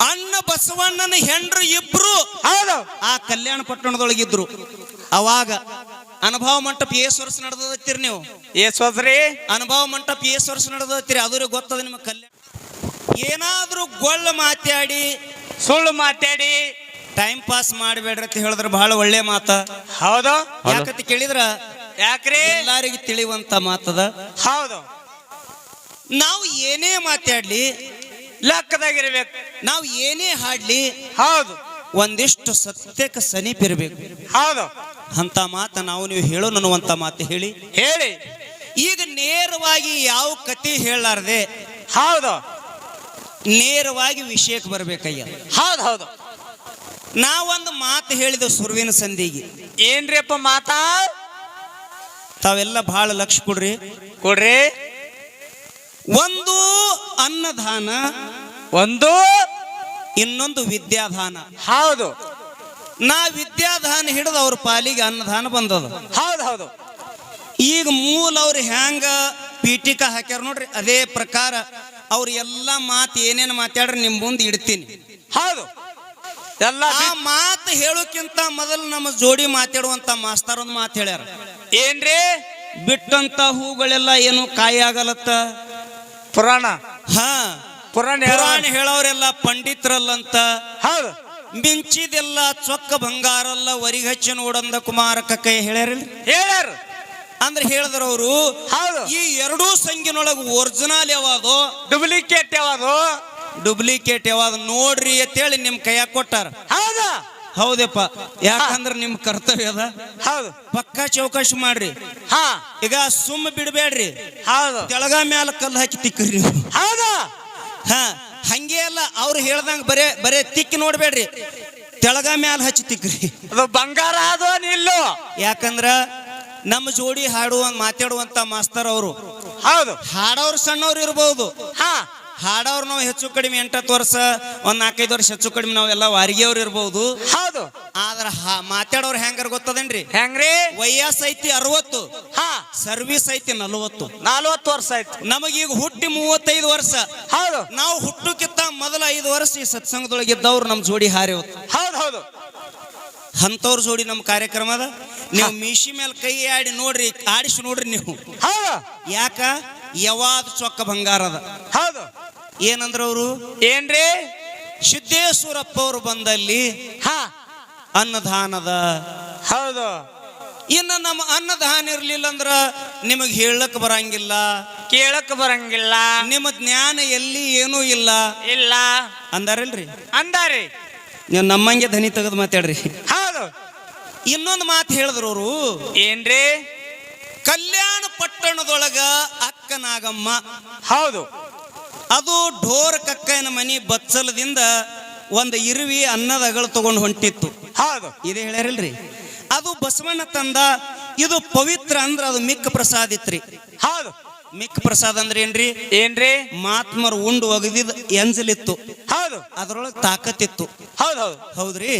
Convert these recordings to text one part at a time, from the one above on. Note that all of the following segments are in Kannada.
ಅಣ್ಣ ಬಸವಣ್ಣನ ಹೆಂಡ್ರು ಇಬ್ರು ಆ ಕಲ್ಯಾಣ ಪಟ್ಟಣದೊಳಗಿದ್ರು. ಅವಾಗ ಅನುಭವ ಮಂಟಪ ಏಸ್ ವರ್ಷ ನಡೆದತ್ತೀರಿ ನೀವು? ಏಸೋದ್ರಿ ಅನುಭವ ಮಂಟಪ ಏಸ್ ವರ್ಷ ನಡೆದತ್ತೀರಿ ಅದ್ರ ಗೊತ್ತದ ನಿಮ್ಮ ಕಲ್ಯಾಣ? ಏನಾದ್ರೂ ಗೊಳ್ಳ ಮಾತಾಡಿ. ಸುಳ್ಳು ಮಾತಾಡಿ. ಟೈಮ್ ಪಾಸ್ ಮಾಡಬೇಡ್ರಿ ಅಂತ ಹೇಳಿದ್ರೆ ಬಹಳ ಒಳ್ಳೆ ಮಾತ. ಹೌದು. ಯಾಕಂತ ಕೇಳಿದ್ರ? ಯಾಕ್ರಿ? ಎಲ್ಲರಿಗೂ ತಿಳಿಯುವಂತ ಮಾತದ. ಹೌದು. ನಾವು ಏನೇ ಮಾತಾಡ್ಲಿ ಲೆಕ್ಕದಾಗಿರ್ಬೇಕು. ನಾವು ಏನೇ ಹಾಡ್ಲಿ ಹೌದು. ಒಂದಿಷ್ಟು ಸತ್ಯಕ್ಕೆ ಸಮೀಪ ಇರಬೇಕು. ಹೌದು. ಅಂತ ಮಾತ ನಾವು ನೀವು ಹೇಳೋ ಅನ್ನುವಂತ ಮಾತು ಹೇಳಿ. ಹೇಳಿ. ಈಗ ನೇರವಾಗಿ ಯಾವ ಕತೆ ಹೇಳಲಾರ್ದೆ ಹೌದು. ನೇರವಾಗಿ ವಿಷಯಕ್ಕೆ ಬರ್ಬೇಕಯ್ಯ. ಹೌದು ಹೌದು. ನಾವೊಂದು ಮಾತು ಹೇಳಿದ ಸುರುವಿನ ಸಂಧಿಗೆ ಏನ್ರಿಪ್ಪ ಮಾತಾ? ತಾವೆಲ್ಲ ಬಹಳ ಲಕ್ಷ ಕೊಡ್ರಿ. ಕೊಡ್ರಿ. ಒಂದು ಅನ್ನದಾನ ಒಂದು ಇನ್ನೊಂದು ವಿದ್ಯಾದಾನ. ಹೌದು. ನಾ ವಿದ್ಯಾದಾನ ಹಿಡಿದು ಅವ್ರ ಪಾಲಿಗೆ ಅನ್ನದಾನ ಬಂದದ. ಹೌದು ಹೌದು. ಈಗ ಮೂಲ ಅವ್ರು ಹ್ಯಾಂಗ ಪೀಠಿಕ ಹಾಕ್ಯಾರ ನೋಡ್ರಿ ಅದೇ ಪ್ರಕಾರ ಅವ್ರ ಎಲ್ಲ ಮಾತು ಏನೇನು ಮಾತಾಡ್ರಿ ನಿಮ್ ಮುಂದೆ ಇಡ್ತೀನಿ. ಹೌದು. ಎಲ್ಲ ಮಾತು ಹೇಳೋಕ್ಕಿಂತ ಮೊದಲು ನಮ್ಮ ಜೋಡಿ ಮಾತಾಡುವಂತ ಮಾಸ್ತರ್ ಒಂದು ಮಾತು ಹೇಳ್ಯಾರ. ಏನ್ರಿ? ಬಿಟ್ಟಂತ ಹೂಗಳೆಲ್ಲ ಏನು ಕಾಯಿ ಆಗಲತ್ತ? ಪುರಾಣ. ಹಾ. ಪುರಾಣ ಪುರಾಣ ಹೇಳೋರೆಲ್ಲ ಪಂಡಿತರಲ್ಲಂತ. ಹೌದು. ಮಿಂಚಿದೆಲ್ಲ ಚೊಕ್ಕ ಬಂಗಾರಲ್ಲ ವರಿಗ್ ಹಚ್ಚಿ ನೋಡಂದ ಕುಮಾರ ಕೈ ಹೇಳ್ಯಾರಲ್ಲ ಹೇಳ್ಯಾರ. ಅಂದ್ರೆ ಹೇಳಿದ್ರ ಅವರು ಹೌದು. ಈ ಎರಡೂ ಸಂಗಿನೊಳಗ ಒರಿಜಿನಲ್ ಯಾವಾಗೋ ಡೂಪ್ಲಿಕೇಟ್ ಯಾವಾಗೋ ಡೂಪ್ಲಿಕೇಟ್ ಯಾವಾಗ ನೋಡ್ರಿ ಅಂತೇಳಿ ನಿಮ್ ಕೈಯಾಗ ಕೊಟ್ಟಾರ. ಹೌದಾ. ಹೌದಪ್ಪ. ಯಾಕಂದ್ರ ನಿಮ್ ಕರ್ತವ್ಯ ಅದ. ಹೌದು. ಪಕ್ಕಾ ಚೌಕಾಶಿ ಮಾಡ್ರಿ. ಹಾ. ಈಗ ಸುಮ್ಮ ಬಿಡಬೇಡ್ರಿ. ಹೌದು. ತೆಳಗ ಮ್ಯಾಲ ಕಲ್ಲು ಹಾಕಿ ತಿಕ್ಕ್ರಿ ನೀವು. ಹೌದಾ. ಹಾ ಹಂಗೆ ಅಲ್ಲ ಅವ್ರು ಹೇಳ್ದಂಗ ಬರೇ ಬರೇ ತಿಕ್ಕಿ ನೋಡ್ಬೇಡ್ರಿ. ತೆಳಗ ಮ್ಯಾಲ ಹಚ್ಚಿ ತಿಕ್ಕ್ರಿ. ಅದು ಬಂಗಾರ ಅದ ನಿಲ್ಲು? ಯಾಕಂದ್ರ ನಮ್ಮ ಜೋಡಿ ಹಾಡುವ ಮಾತಾಡುವಂತ ಮಾಸ್ತರ್ ಅವರು. ಹೌದು. ಹಾಡೋರು ಸಣ್ಣವ್ರು ಇರ್ಬಹುದು ಹಾ. ಹಾಡೋರು ನಾವು ಹೆಚ್ಚು ಕಡಿಮೆ ಎಂಟತ್ತು ವರ್ಷ ಒಂದ್ ನಾಲ್ಕೈದು ವರ್ಷ ಹೆಚ್ಚು ಕಡಿಮೆ ನಾವೆಲ್ಲ ವಾರಿಗೆಯವ್ರು ಇರ್ಬೋದು. ಹೌದು. ಆದ್ರ ಮಾತಾಡೋರು ಹೆಂಗಾರ ಗೊತ್ತದೇನ್ರಿ? ಹೆಂಗ್ರಿ? ವಯಸ್ಸು ಐತಿ ಅರವತ್ತು ಹಾ. ಸರ್ವಿಸ್ ಐತಿ ನಲವತ್ತು. ನಲ್ವತ್ತು ವರ್ಷ ಆಯ್ತು ನಮಗೀಗ ಹುಟ್ಟಿ ಮೂವತ್ತೈದು ವರ್ಷ. ಹೌದು. ನಾವು ಹುಟ್ಟುಕ್ಕಿಂತ ಮೊದಲ ಐದು ವರ್ಷ ಈ ಸತ್ಸಂಗದೊಳಗಿದ್ದವ್ರು ನಮ್ಮ ಜೋಡಿ ಹಾರಿ ಹೌದು ಹೌದು. ಅಂಥವ್ರ ಜೋಡಿ ನಮ್ಮ ಕಾರ್ಯಕ್ರಮದ ನೀವು ಮೀಶಿ ಮೇಲೆ ಕೈ ಆಡಿ ನೋಡ್ರಿ ಆಡಿಸಿ ನೋಡ್ರಿ ನೀವು. ಯಾಕ? ಯವಾದ ಚೊಕ್ಕ ಬಂಗಾರದ ಹೌದು. ಏನಂದ್ರ ಅವರು? ಏನ್ರಿ? ಸಿದ್ದೇಶ್ವರಪ್ಪ ಅವರು ಬಂದಲ್ಲಿ ಹಾ. ಅನ್ನದಾನದ. ಹೌದು. ಇನ್ನು ನಮ್ಮ ಅನ್ನದಾನ ಇರ್ಲಿಲ್ಲ ಅಂದ್ರ ನಿಮಗೆ ಹೇಳಕ್ ಬರಂಗಿಲ್ಲ. ಕೇಳಕ್ ಬರಂಗಿಲ್ಲ. ನಿಮ್ಮ ಜ್ಞಾನ ಎಲ್ಲಿ ಏನೂ ಇಲ್ಲ. ಇಲ್ಲ. ಅಂದಾರಲ್ರಿ? ಅಂದಾರಿ. ನೀವು ನಮ್ಮಂಗೆ ಧನಿ ತೆಗೆದು ಮಾತಾಡ್ರಿ. ಹೌದು. ಇನ್ನೊಂದು ಮಾತು ಹೇಳಿದ್ರು ಅವರು. ಏನ್ರಿ? ಕಲ್ಯಾಣ ಪಟ್ಟಣದೊಳಗ ಅಕ್ಕನಾಗಮ್ಮ. ಹೌದು. ಅದು ಢೋರ್ ಕಕ್ಕನ ಮನಿ ಬಚ್ಚಲದಿಂದ ಒಂದು ಇರುವಿ ಅನ್ನದ ಅಗಳು ತಗೊಂಡು ಹೊಂಟಿತ್ತು. ಹೌದು. ಇದೇ ಹೇಳ್ಯಾರಿಲ್ರಿ? ಅದು ಬಸವಣ್ಣ ತಂದ ಇದು ಪವಿತ್ರ ಅಂದ್ರೆ ಅದು ಮಿಕ್ಕ ಪ್ರಸಾದ ಇತ್ರಿ. ಹೌದು. ಮಿಕ್ಕ ಪ್ರಸಾದ ಅಂದ್ರೆ ಏನ್ರಿ? ಏನ್ರಿ? ಮಾತ್ಮರು ಉಂಡು ಒಗದಿದ್ ಎಂಜಲಿತ್ತು. ಹೌದು. ಅದ್ರೊಳಗೆ ತಾಕತ್ತಿತ್ತು ಹೌದು ಹೌದು. ಹೌದ್ರಿ?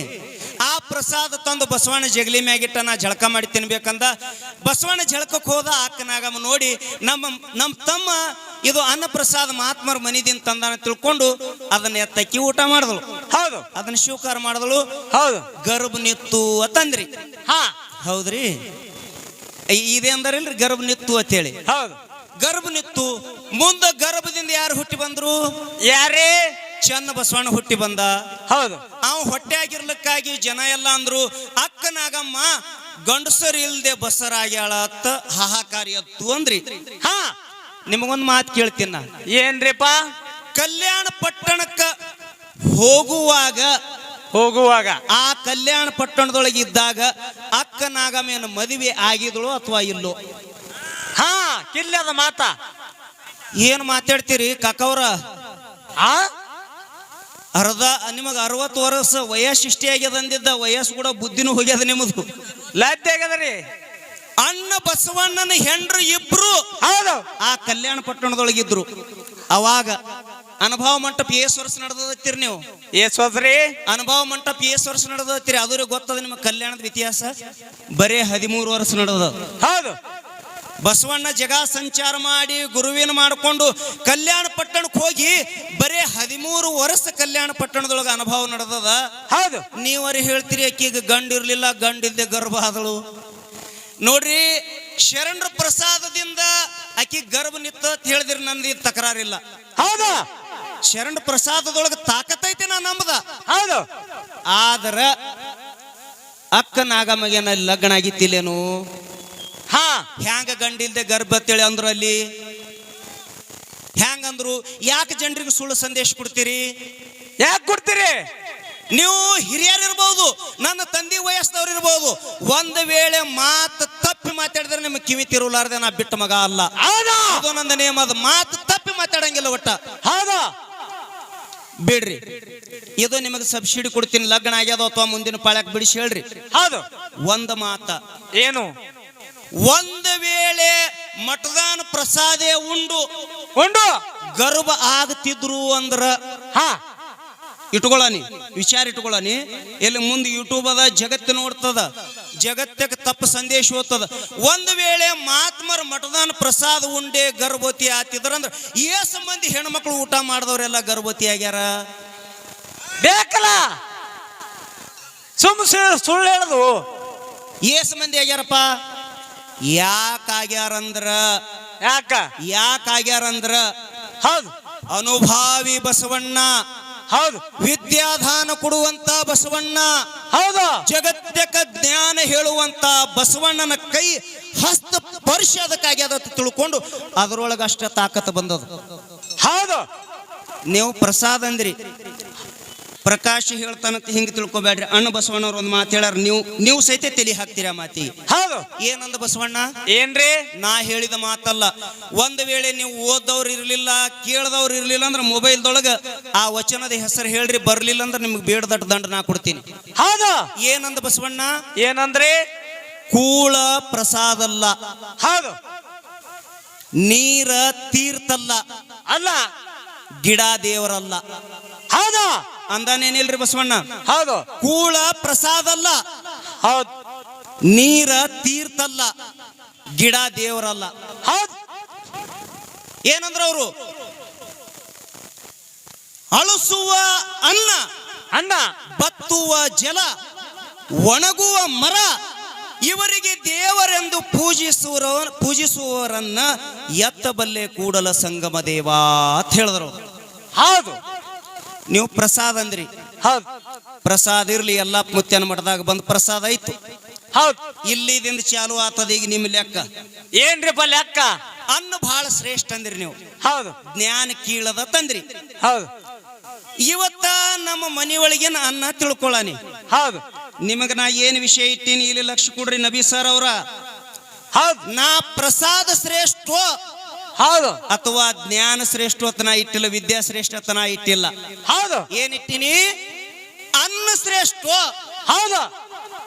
ಪ್ರಸಾದ ತಂದು ಬಸವಣ್ಣ ಜಗಲಿ ಮ್ಯಾಗಿಟ್ಟ ನಾ ಜಳಕ ಮಾಡಿ ತಿನ್ಬೇಕಂದ. ಬಸವಣ್ಣ ಜಳಕಕ್ಕೆ ಹೋದ ಆಕನಾಗಮ್ಮ ನೋಡಿ ನಮ್ಮ ನಮ್ಮ ತಮ್ಮ ಇದು ಅನ್ನ ಪ್ರಸಾದ ಮಹಾತ್ಮರ ಮನಿದಿಂದ ತಂದಾನ ತಿಳ್ಕೊಂಡು ಅದನ್ನ ಎತ್ತಕ್ಕಿ ಊಟ ಮಾಡಿದಳು. ಹೌದು. ಅದನ್ನ ಸ್ವೀಕಾರ ಮಾಡಿದಳು. ಹೌದು. ಗರ್ಭ ನಿತ್ತು ಅಂತಂದ್ರಿ ಹಾ. ಹೌದ್ರಿ. ಇದೇ ಅಂದಾರಿಲ್ರಿ ಗರ್ಭ ನಿತ್ತು ಅಂತೇಳಿ. ಹೌದು. ಗರ್ಭ ನಿತ್ತು. ಮುಂದೆ ಗರ್ಭದಿಂದ ಯಾರು ಹುಟ್ಟಿ ಬಂದ್ರು? ಯಾರೇ? ಚನ್ನ ಬಸವಣ್ಣ ಹುಟ್ಟಿ ಬಂದ. ಹೌದು. ಅವ್ ಹೊಟ್ಟೆ ಆಗಿರ್ಲಿಕ್ಕಾಗಿ ಜನ ಎಲ್ಲ ಅಂದ್ರು ಅಕ್ಕನಾಗಮ್ಮ ಗಂಡಸರು ಇಲ್ದೆ ಬಸರಾಗ್ಯಾಳ ಅತ್ತ ಹಾಹಾಕಾರಿ ಅತ್ತು ಅಂದ್ರಿ. ಹಾ. ನಿಮಗೊಂದ್ ಮಾತು ಕೇಳ್ತೀನಿ ನಾ ಏನ್ರಿಪ್ಪ? ಕಲ್ಯಾಣ ಪಟ್ಟಣಕ್ಕ ಹೋಗುವಾಗ ಹೋಗುವಾಗ. ಆ ಕಲ್ಯಾಣ ಪಟ್ಟಣದೊಳಗೆ ಇದ್ದಾಗ ಅಕ್ಕನಾಗಮ್ಮನ ಮದುವೆ ಆಗಿದಳು ಅಥವಾ ಇಲ್ಲೋ? ಹಾ ಕಿಲ್ಲದ ಮಾತಾ. ಏನ್ ಮಾತಾಡ್ತೀರಿ ಕಾಕವ್ರ? ಆ? ಅರ್ಧ ನಿಮಗೆ ಅರವತ್ತು ವರ್ಷ ವಯಸ್ಸು ಇಷ್ಟೇ ಆಗ್ಯದ ಅಂದಿದ್ದ ವಯಸ್ಸು ಕೂಡ ಬುದ್ಧಿನೂ ಹೋಗ್ಯದ ನಿಮ್ಮದು ಆಗ್ಯದ ಆಗದ್ರಿ ಅಣ್ಣ ಬಸವಣ್ಣನ ಹೆಂಡ್ರು ಇಬ್ರು ಹೌದು. ಆ ಕಲ್ಯಾಣ ಪಟ್ಟಣದೊಳಗಿದ್ರು. ಅವಾಗ ಅನುಭವ ಮಂಟಪ ಏಸ್ ವರ್ಷ ನಡೆದತ್ತೀರಿ ನೀವು? ಏಸ್ ಏಸೋದ್ರಿ ಅನುಭವ ಮಂಟಪ ಏಸ್ ವರ್ಷ ನಡೆದತ್ತೀರಿ ಅದ್ರ ಗೊತ್ತದ ನಿಮ್ಮ ಕಲ್ಯಾಣದ ಇತಿಹಾಸ? ಬರೇ ಹದಿಮೂರು ವರ್ಷ ನಡೆದ ಹೌದು. ಬಸವಣ್ಣ ಜಗ ಸಂಚಾರ ಮಾಡಿ ಗುರುವಿನ ಮಾಡಿಕೊಂಡು ಕಲ್ಯಾಣ ಪಟ್ಟಣಕ್ಕೆ ಹೋಗಿ ಬರೇ ಹದಿಮೂರು ವರ್ಷ ಕಲ್ಯಾಣ ಪಟ್ಟಣದೊಳಗೆ ಅನುಭವ ನಡೆದದ. ಹೌದು. ನೀವರಿ ಹೇಳ್ತೀರಿ ಆಕಿಗೆ ಗಂಡು ಇರ್ಲಿಲ್ಲ ಗಂಡಿದ್ದೆ ಗರ್ಭ ಆದಳು. ನೋಡ್ರಿ ಶರಣರ ಪ್ರಸಾದದಿಂದ ಆಕಿ ಗರ್ಭ ನಿತ್ತ ಅಂತ ಹೇಳಿದ್ರಿ ನಂದು ಇದು ತಕರಾರಿಲ್ಲ. ಹೌದ. ಶರಣ ಪ್ರಸಾದದೊಳಗೆ ತಾಕತ್ತೈತಿ ನಾ ನಂಬದ. ಹೌದು. ಆದ್ರ ಅಕ್ಕ ನಾಗಮಗೇನ ಲಗ್ನ ಆಗಿತ್ತಿಲ್ಲೇನು? ಹ್ಯಾಂಗ ಗಂಡಿಲ್ದೆ ಗರ್ಭ ತಿಳಿ ಅಂದ್ರು ಅಲ್ಲಿ? ಹ್ಯಾಂಗಂದ್ರು ಯಾಕೆ ಜನರಿಗೆ ಸುಳ್ಳು ಸಂದೇಶ ಕೊಡ್ತೀರಿ? ಯಾಕೆ ಕೊಡ್ತೀರಿ? ನೀವು ಹಿರಿಯರು ಇರ್ಬೋದು ನನ್ನ ತಂದೆ ವಯಸ್ಸಿನವ್ರು ಇರ್ಬೋದು ಒಂದು ವೇಳೆ ಮಾತು ತಪ್ಪಿ ಮಾತಾಡಿದ್ರೆ ನಿಮ್ಗೆ ಕಿವಿ ತಿರುಲಾರ್ದೆ ನಾ ಬಿಟ್ಟ ಮಗ ಅಲ್ಲ. ನಂದ ಅದು ನನ್ನ ನೇಮ ಅದು ಮಾತು ತಪ್ಪಿ ಮಾತಾಡಂಗಿಲ್ಲ ಒಟ್ಟ. ಹೌದಾ? ಬಿಡ್ರಿ. ಇದು ನಿಮಗೆ ಸಬ್ಸಿಡಿ ಕೊಡ್ತೀನಿ ಲಗ್ನ ಆಗ್ಯದ ಅಥವಾ ಮುಂದಿನ ಪಾಳ್ಯಾಕ್ ಬಿಡಿಸಿ ಹೇಳ್ರಿ. ಹೌದು. ಒಂದು ಮಾತ. ಏನು? ಒಂದು ವೇಳೆ ಮಠದಾನ ಪ್ರಸಾದೆ ಉಂಡು ಉಂಡು. ಗರ್ಭ ಆಗ್ತಿದ್ರು ಅಂದ್ರ ಹಾ. ಇಟ್ಕೊಳ್ಳನಿ ವಿಚಾರ ಇಟ್ಕೊಳ್ಳನಿ ಎಲ್ಲಿ ಮುಂದೆ ಯೂಟ್ಯೂಬ್ ಅದ ಜಗತ್ತು ನೋಡ್ತದ ಜಗತ್ತಕ್ಕೆ ತಪ್ಪು ಸಂದೇಶ ಓದ್ತದ ಒಂದು ವೇಳೆ ಮಾತ್ಮರ ಮಠದಾನ ಪ್ರಸಾದ ಉಂಡೆ ಗರ್ಭವತಿ ಆತಿದ್ರಂದ್ರ ಏ ಮಂದಿ ಹೆಣ್ಮಕ್ಳು ಊಟ ಮಾಡಿದವರೆಲ್ಲ ಗರ್ಭವತಿ ಆಗ್ಯಾರ? ಬೇಕಲ್ಲ. ಸುಮ್ ಸುಳ್ಳು ಸುಳ್ಳು ಹೇಳುದು. ಏಸ ಮಂದಿ ಆಗ್ಯಾರಪ್ಪ? ಯಾಕಾಗ್ಯಾರಂದ್ರ? ಯಾಕ? ಯಾಕಾಗ್ಯಾರಂದ್ರ? ಹೌದು. ಅನುಭಾವಿ ಬಸವಣ್ಣ ಹೌದು. ವಿದ್ಯಾದಾನ ಕೊಡುವಂತ ಬಸವಣ್ಣ ಹೌದು. ಜಗತ್ತಕ ಜ್ಞಾನ ಹೇಳುವಂತ ಬಸವಣ್ಣನ ಕೈ ಹಸ್ತ ಸ್ಪರ್ಶ ಅದಕ್ಕಾಗಿ ಅದ ತಿಳ್ಕೊಂಡು ಅದರೊಳಗೆ ಅಷ್ಟ ತಾಕತ್ ಬಂದದ. ಹೌದು. ನೀವು ಪ್ರಸಾದ್ ಅಂದ್ರಿ. ಪ್ರಕಾಶ್ ಹೇಳ್ತಾನಂತ ಹಿಂಗೆ ತಿಳ್ಕೊಬೇಡ್ರಿ. ಅಣ್ಣ ಬಸವಣ್ಣವ್ರ ಒಂದು ಮಾತು ಹೇಳಾರ ನೀವು ನೀವು ಸಹಿತ ತಲೆ ಹಾಕ್ತೀರಾ ಮಾತಿ? ಹೌದು. ಏನಂದ ಬಸವಣ್ಣ? ಏನ್ರಿ? ನಾ ಹೇಳಿದ ಮಾತಲ್ಲ ಒಂದು ವೇಳೆ ನೀವು ಓದವ್ರು ಇರಲಿಲ್ಲ ಕೇಳ್ದವ್ರು ಇರಲಿಲ್ಲ ಅಂದ್ರೆ ಮೊಬೈಲ್ದೊಳಗೆ ಆ ವಚನದ ಹೆಸರು ಹೇಳ್ರಿ ಬರ್ಲಿಲ್ಲ ಅಂದ್ರೆ ನಿಮ್ಗೆ ಬೇಡದಟ್ಟು ದಂಡ ನಾ ಕೊಡ್ತೀನಿ. ಹೌದು. ಏನಂದ ಬಸವಣ್ಣ? ಏನಂದ್ರಿ? ಕೂಳ ಪ್ರಸಾದಲ್ಲ. ಹೌದು. ನೀರ ತೀರ್ಥಲ್ಲ. ಅಲ್ಲ. ಗಿಡ ದೇವರಲ್ಲ. ಹೌದು. ಅಂದಾನೇನಿಲ್ರಿ ಬಸವಣ್ಣ? ಹೌದು. ಕೂಳ ಪ್ರಸಾದಲ್ಲ ಹೌದು. ನೀರ ತೀರ್ಥಲ್ಲ ಗಿಡ ದೇವರಲ್ಲ ಹೌದು. ಏನಂದ್ರ ಅವರು? ಅಳಸುವ ಅನ್ನ ಅನ್ನ. ಬತ್ತುವ ಜಲ ಒಣಗುವ ಮರ ಇವರಿಗೆ ದೇವರೆಂದು ಪೂಜಿಸುವ ಪೂಜಿಸುವವರನ್ನ ಎತ್ತಬಲ್ಲೆ ಕೂಡಲ ಸಂಗಮ ದೇವ ಅಂತ ಹೇಳಿದ್ರು. ಹೌದು. ನೀವು ಪ್ರಸಾದ ಅಂದ್ರಿ. ಹೌದು. ಪ್ರಸಾದ ಇರ್ಲಿ ಎಲ್ಲಾ ಮುತ್ಯನ ಮಠದಾಗ ಬಂದ್ ಪ್ರಸಾದ ಆಯ್ತು. ಹೌದು. ಇಲ್ಲಿದಿಂದ ಚಾಲು ಆತದ ಈಗ ನಿಮ್ಮ ಲೆಕ್ಕ. ಏನ್ರಿಪ್ಪ ಲೆಕ್ಕ? ಅನ್ನ ಬಹಳ ಶ್ರೇಷ್ಠ ಅಂದ್ರಿ ನೀವು. ಹೌದು. ಜ್ಞಾನ ಕೀಳದ ತಂದ್ರಿ. ಹೌದು. ಇವತ್ತ ನಮ್ಮ ಮನೆಯೊಳಗಿನ ಅನ್ನ ತಿಳ್ಕೊಳ್ಳಾನಿ ಹೌದು. ನಿಮಗ ನಾ ಏನ್ ವಿಷಯ ಇಟ್ಟೀನಿ ಇಲ್ಲಿ ಲಕ್ಷ ಕೊಡ್ರಿ ನಬಿ ಸರ್ ಅವರ. ಹೌದು. ನಾ ಪ್ರಸಾದ ಶ್ರೇಷ್ಠ. ಹೌದು. ಅಥವಾ ಜ್ಞಾನ ಶ್ರೇಷ್ಠತನ ಇಟ್ಟಿಲ್ಲ ವಿದ್ಯಾ ಶ್ರೇಷ್ಠತನ ಇಟ್ಟಿಲ್ಲ. ಹೌದು. ಏನಿಟ್ಟಿನಿ ಅನ್ನ ಶ್ರೇಷ್ಠ. ಹೌದು.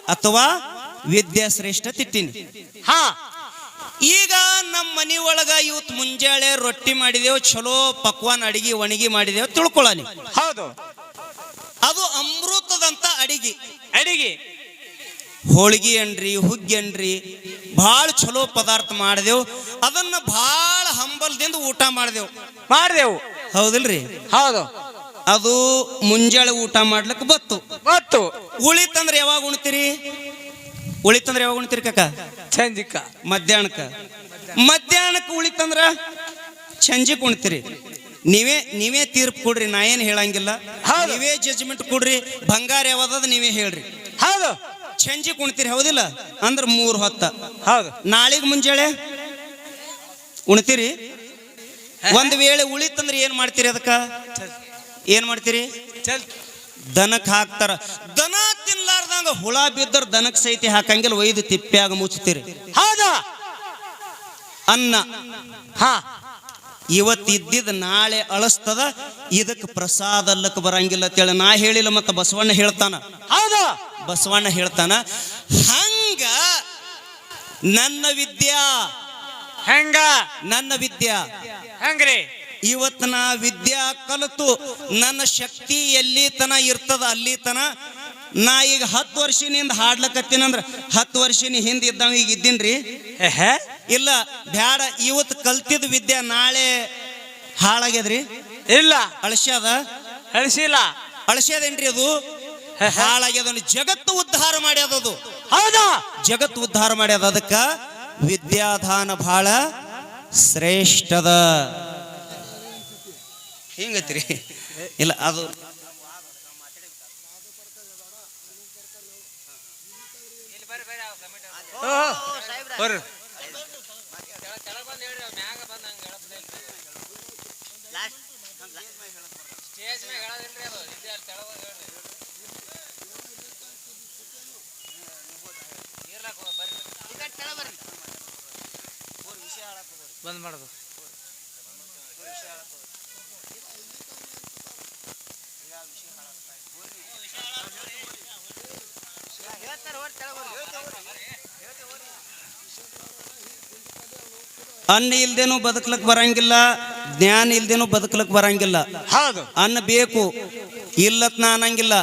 ಅಥವಾ ವಿದ್ಯಾ ಶ್ರೇಷ್ಠ ತಿಟ್ಟಿನಿ ಹ. ಈಗ ನಮ್ಮ ಮನಿ ಒಳಗ ಇವತ್ತು ಮುಂಜಾನೆ ರೊಟ್ಟಿ ಮಾಡಿದೆವು ಚಲೋ ಪಕ್ವಾನ್ ಅಡಿಗೆ ಒಣಗಿ ಮಾಡಿದೆವು ತಿಳ್ಕೊಳ್ಳಿ ಹೌದು. ಅದು ಅಮೃತದಂತ ಅಡಿಗೆ. ಅಡಿಗೆ. ಹೋಳಿಗೆ ಅನ್ರಿ ಹುಗ್ಗಿ ಅನ್ರಿ ಭಾಳ ಚಲೋ ಪದಾರ್ಥ ಮಾಡಿದೆವು. ಅದನ್ನ ಭಾಳ ಹಂಬಲ್ದಿಂದ ಊಟ ಮಾಡಿದೆವು. ಮಾಡಿದೆವು. ಹೌದಿಲ್ರಿ? ಹೌದು. ಅದು ಮುಂಜಾಳೆ ಊಟ ಮಾಡ್ಲಿಕ್ಕೆ ಬತ್ತು. ಬತ್ತು. ಉಳಿತಂದ್ರೆ ಯಾವಾಗ ಉಣ್ತೀರಿ? ಉಳಿತಂದ್ರೆ ಯಾವಾಗ ಉಣ್ತೀರಿ ಕಕ್ಕ ಚಂಜಿಕ ಮಧ್ಯಾಹ್ನಕ್ಕ. ಮಧ್ಯಾಹ್ನಕ್ಕೆ ಉಳಿತಂದ್ರ ಚಂಜಿಕ್ ಉಣ್ತೀರಿ. ನೀವೇ ನೀವೇ ತೀರ್ಪು ಕೊಡ್ರಿ ನಾ ಏನು ಹೇಳಂಗಿಲ್ಲ. ಹೌದು. ನೀವೇ ಜಜ್ಮೆಂಟ್ ಕೊಡ್ರಿ ಬಂಗಾರ ಯಾವ್ದದ ನೀವೇ ಹೇಳ್ರಿ. ಹೌದು. ಸಂಜೆ ಕುಣ್ತೀರಿ ಹೌದಿಲ್ಲ? ಅಂದ್ರೆ ಮೂರು ಹೊತ್ತ. ಹೌದು. ನಾಳೆಗೆ ಮುಂಜಾಳೆ ಉಣ್ತೀರಿ? ಒಂದು ವೇಳೆ ಉಳಿತಂದ್ರೆ ಏನ್ ಮಾಡ್ತೀರಿ ಅದಕ್ಕ? ಏನ್ ಮಾಡ್ತೀರಿ? ಚಲ್. ದನಕ್ ಹಾಕ್ತಾರ. ದನ ತಿನ್ಲಾರ್ದಂಗ ಹುಳ ಬಿದ್ದರ್ ದನಕ್ ಸೈತಿ ಹಾಕಂಗಿಲ್ಲ ಒಯ್ದು ತಿಪ್ಪ್ಯಾಗ ಮುಚ್ಚುತ್ತೀರಿ ಹೌದಾ. ಅನ್ನ. ಹಾ. ಇವತ್ತು ಇದ್ದಿದ್ ನಾಳೆ ಅಳಸ್ತದ ಇದಕ್ಕೆ ಪ್ರಸಾದ ಅಲ್ಲಕ್ಕೆ ಬರಂಗಿಲ್ಲ ಅಂತೇಳಿ ನಾ ಹೇಳಿಲ್ಲ ಮತ್ತ ಬಸವಣ್ಣ ಹೇಳ್ತಾನ. ಹೌದು. ಬಸವಣ್ಣ ಹೇಳ್ತಾನ ಹಂಗ ನನ್ನ ವಿದ್ಯಾ. ಹೆಂಗ? ನನ್ನ ವಿದ್ಯಾ. ಹೆಂಗ್ರಿ? ಇವತ್ತು ನಾ ವಿದ್ಯಾ ಕಲಿತು ನನ್ನ ಶಕ್ತಿ ಎಲ್ಲಿ ತನ ಇರ್ತದ ಅಲ್ಲಿ ತನ ನಾ ಈಗ ಹತ್ತು ವರ್ಷದಿಂದ ಹಾಡ್ಲಕತ್ತೀನಂದ್ರ ಹತ್ತು ವರ್ಷಿನಿ ಹಿಂದೆ ಇದ್ದಾವ ಈಗ ಇದ್ದೀನ್ರಿ. ಇಲ್ಲ ಬ್ಯಾಡ ಇವತ್ತು ಕಲ್ತಿದ್ ವಿದ್ಯೆ ನಾಳೆ ಹಾಳಾಗ್ಯದ್ರಿ. ಇಲ್ಲ. ಅಳಸ್ಯಾದ? ಅಳಿಸಿಲ್ಲ. ಅಳಸ್ಯಾದೇನ್ರಿ ಅದು? ಹಾಳಾಗ್ಯದ ಜಗತ್ತು ಉದ್ಧಾರ ಮಾಡ್ಯದ ಅದು ಹೌದಾ? ಜಗತ್ತು ಉದ್ಧಾರ ಮಾಡ್ಯದ ಅದಕ್ಕ ವಿದ್ಯಾದಾನ ಬಹಳ ಶ್ರೇಷ್ಠದ. ಹಿಂಗತ್ರಿ? ಇಲ್ಲ ಅದು ಬರ್ರಿ. ಬಂದ್ ಮಾಡೋದು? ಅನ್ನ ಇಲ್ದೇನು ಬದುಕ್ಲಕ್ ಬರಂಗಿಲ್ಲ ಜ್ಞಾನ ಇಲ್ದೇನು ಬದುಕ್ಲಕ್ ಬರಂಗಿಲ್ಲ. ಹೌದು. ಅನ್ನ ಬೇಕು ಇಲ್ಲತ್ ನಾ ಅನ್ನಂಗಿಲ್ಲ.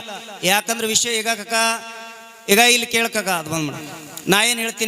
ಯಾಕಂದ್ರೆ ವಿಷಯ ಈಗ ಕಕ್ಕ ಈಗ ಇಲ್ಲಿ ಕೇಳ್ಕಕ್ಕ ಅದು ಬಂದ್ಬಿಡ. ನಾ ಏನ್ ಹೇಳ್ತೀನಿ?